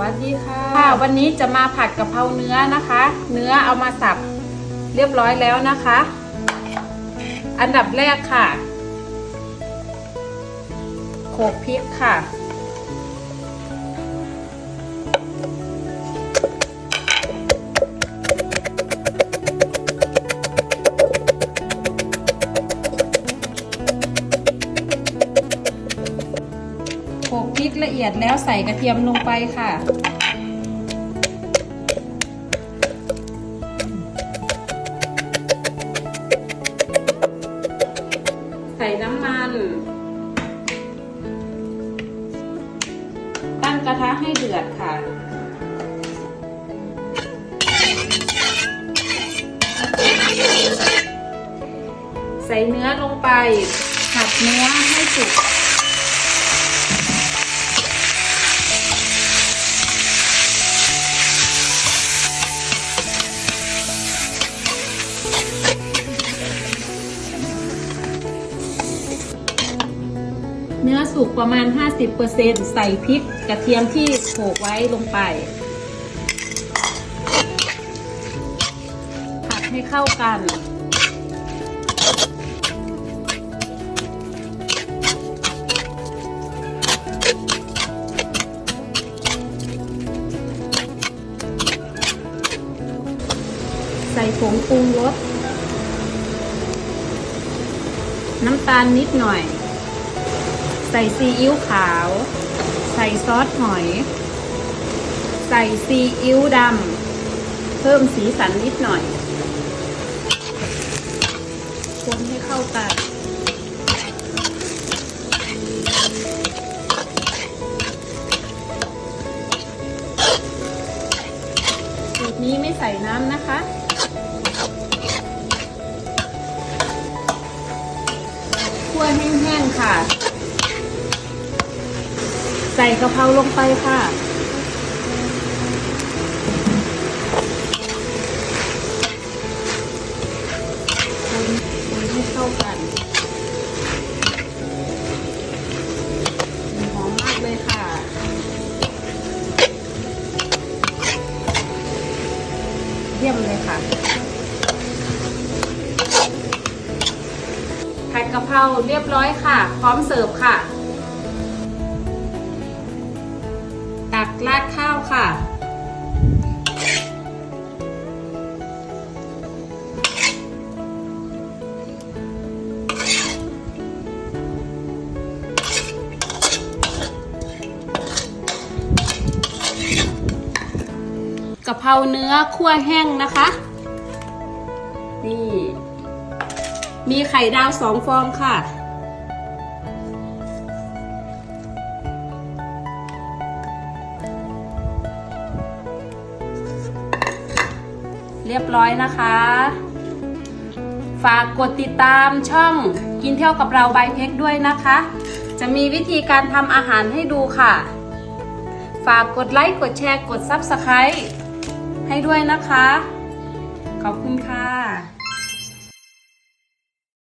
วัสดีค่ะค่ะ วันนี้จะมาผัดกะเพราเนื้อนะคะ เนื้อเอามาสับเรียบร้อยแล้วนะคะ อันดับแรกค่ะ โขลกพริกค่ะ เอียดแล้วใส่กระเทียมลงไปค่ะ ใส่น้ำมัน ตั้งกระทะให้เดือดค่ะใส่เนื้อลงไป ผัดเนื้อให้สุก เนื้อสุกประมาณ 50%ใส่พริกกระเทียมที่โขลกไว้ลงไป ผัดให้เข้ากัน ใส่ผงปรุงรส น้ำตาลนิดหน่อย ใส่ซีอิ๊วขาว ใส่ซอสหอย ใส่ซีอิ๊วดำ เพิ่มสีสันนิดหน่อย คนให้เข้ากันสูตรนี้ไม่ใส่น้ำนะคะคั่วแห้งๆค่ะ ส่กะเพราลงไปค่ะ คนให้เข้ากันหอมมากเลยค่ะ เยี่ยมเลยค่ะผัดกะเพราเรียบร้อยค่ะ พร้อมเสิร์ฟค่ะ ราดข้าวค่ะ กะเพราเนื้อคั่วแห้งนะคะ นี่ มีไข่ดาวสองฟองค่ะ เรียบร้อยนะคะ ฝากกดติดตามช่องกินเที่ยวกับเราใบเพ็กด้วยนะคะ จะมีวิธีการทำอาหารให้ดูค่ะ ฝากกดไลค์กดแชร์กด Subscribe ให้ด้วยนะคะ ขอบคุณค่ะ